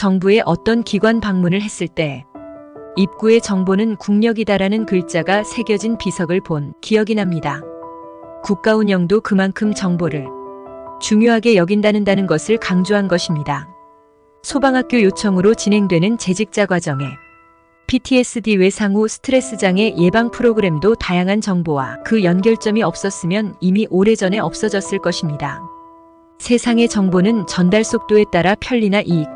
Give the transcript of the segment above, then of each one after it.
정부의 어떤 기관 방문을 했을 때 입구의 정보는 국력이다라는 글자가 새겨진 비석을 본 기억이 납니다. 국가 운영도 그만큼 정보를 중요하게 여긴다는 것을 강조한 것입니다. 소방학교 요청으로 진행되는 재직자 과정에 PTSD 외상 후 스트레스 장애 예방 프로그램도 다양한 정보와 그 연결점이 없었으면 이미 오래전에 없어졌을 것입니다. 세상의 정보는 전달 속도에 따라 편리나 이익,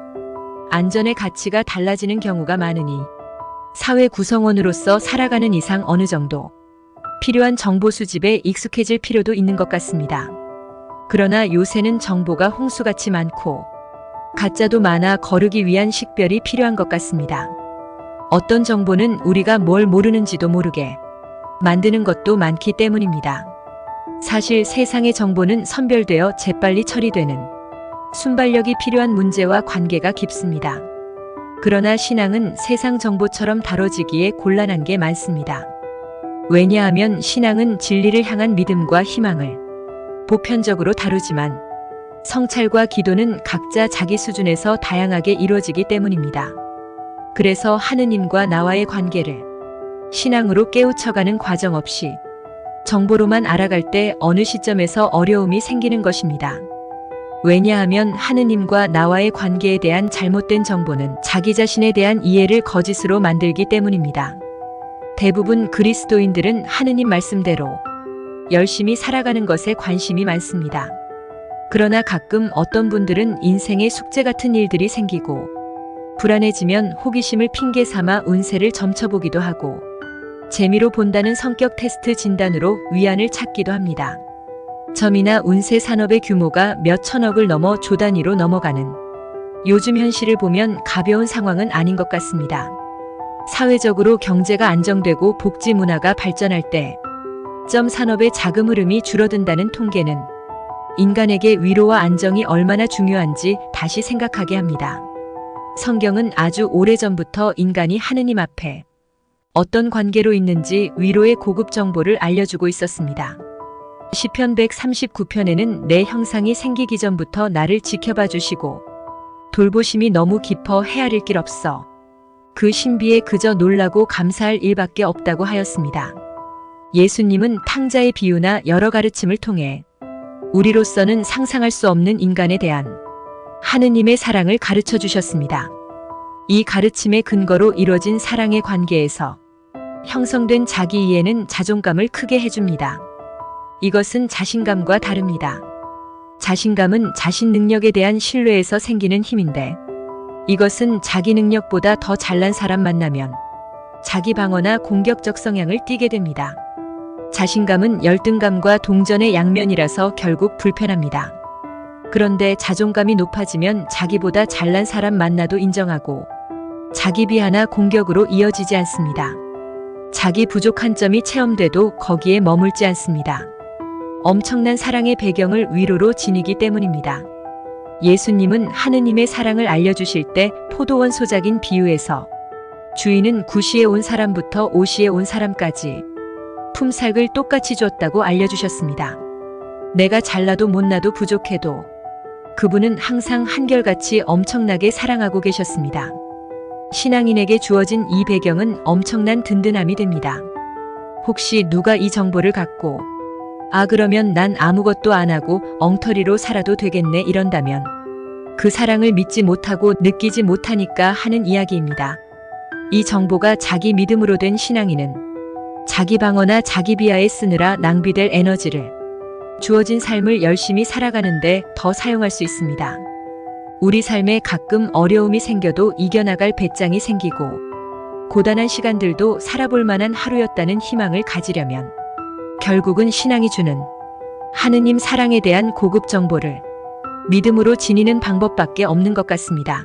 안전의 가치가 달라지는 경우가 많으니 사회 구성원으로서 살아가는 이상 어느 정도 필요한 정보 수집에 익숙해질 필요도 있는 것 같습니다. 그러나 요새는 정보가 홍수같이 많고 가짜도 많아 거르기 위한 식별이 필요한 것 같습니다. 어떤 정보는 우리가 뭘 모르는지도 모르게 만드는 것도 많기 때문입니다. 사실 세상의 정보는 선별되어 재빨리 처리되는 순발력이 필요한 문제와 관계가 깊습니다. 그러나 신앙은 세상 정보처럼 다뤄지기에 곤란한 게 많습니다. 왜냐하면 신앙은 진리를 향한 믿음과 희망을 보편적으로 다루지만 성찰과 기도는 각자 자기 수준에서 다양하게 이루어지기 때문입니다. 그래서 하느님과 나와의 관계를 신앙으로 깨우쳐가는 과정 없이 정보로만 알아갈 때 어느 시점에서 어려움이 생기는 것입니다. 왜냐하면 하느님과 나와의 관계에 대한 잘못된 정보는 자기 자신에 대한 이해를 거짓으로 만들기 때문입니다. 대부분 그리스도인들은 하느님 말씀대로 열심히 살아가는 것에 관심이 많습니다. 그러나 가끔 어떤 분들은 인생의 숙제 같은 일들이 생기고 불안해지면 호기심을 핑계 삼아 운세를 점쳐보기도 하고 재미로 본다는 성격 테스트 진단으로 위안을 찾기도 합니다. 점이나 운세 산업의 규모가 몇 천억을 넘어 조 단위로 넘어가는 요즘 현실을 보면 가벼운 상황은 아닌 것 같습니다. 사회적으로 경제가 안정되고 복지 문화가 발전할 때 점 산업의 자금 흐름이 줄어든다는 통계는 인간에게 위로와 안정이 얼마나 중요한지 다시 생각하게 합니다. 성경은 아주 오래전부터 인간이 하느님 앞에 어떤 관계로 있는지 위로의 고급 정보를 알려주고 있었습니다. 시편 139편에는 내 형상이 생기기 전부터 나를 지켜봐 주시고 돌보심이 너무 깊어 헤아릴 길 없어 그 신비에 그저 놀라고 감사할 일밖에 없다고 하였습니다. 예수님은 탕자의 비유나 여러 가르침을 통해 우리로서는 상상할 수 없는 인간에 대한 하느님의 사랑을 가르쳐 주셨습니다. 이 가르침의 근거로 이루어진 사랑의 관계에서 형성된 자기 이해는 자존감을 크게 해줍니다. 이것은 자신감과 다릅니다. 자신감은 자신 능력에 대한 신뢰에서 생기는 힘인데 이것은 자기 능력보다 더 잘난 사람 만나면 자기 방어나 공격적 성향을 띠게 됩니다. 자신감은 열등감과 동전의 양면이라서 결국 불편합니다. 그런데 자존감이 높아지면 자기보다 잘난 사람 만나도 인정하고 자기 비하나 공격으로 이어지지 않습니다. 자기 부족한 점이 체험돼도 거기에 머물지 않습니다. 엄청난 사랑의 배경을 위로로 지니기 때문입니다. 예수님은 하느님의 사랑을 알려주실 때 포도원 소작인 비유에서 주인은 구시에 온 사람부터 오시에 온 사람까지 품삯을 똑같이 줬다고 알려주셨습니다. 내가 잘나도 못나도 부족해도 그분은 항상 한결같이 엄청나게 사랑하고 계셨습니다. 신앙인에게 주어진 이 배경은 엄청난 든든함이 됩니다. 혹시 누가 이 정보를 갖고 아, 그러면 난 아무것도 안 하고 엉터리로 살아도 되겠네 이런다면 그 사랑을 믿지 못하고 느끼지 못하니까 하는 이야기입니다. 이 정보가 자기 믿음으로 된 신앙인은 자기 방어나 자기 비하에 쓰느라 낭비될 에너지를 주어진 삶을 열심히 살아가는데 더 사용할 수 있습니다. 우리 삶에 가끔 어려움이 생겨도 이겨나갈 배짱이 생기고 고단한 시간들도 살아볼 만한 하루였다는 희망을 가지려면 결국은 신앙이 주는 하느님 사랑에 대한 고급 정보를 믿음으로 지니는 방법밖에 없는 것 같습니다.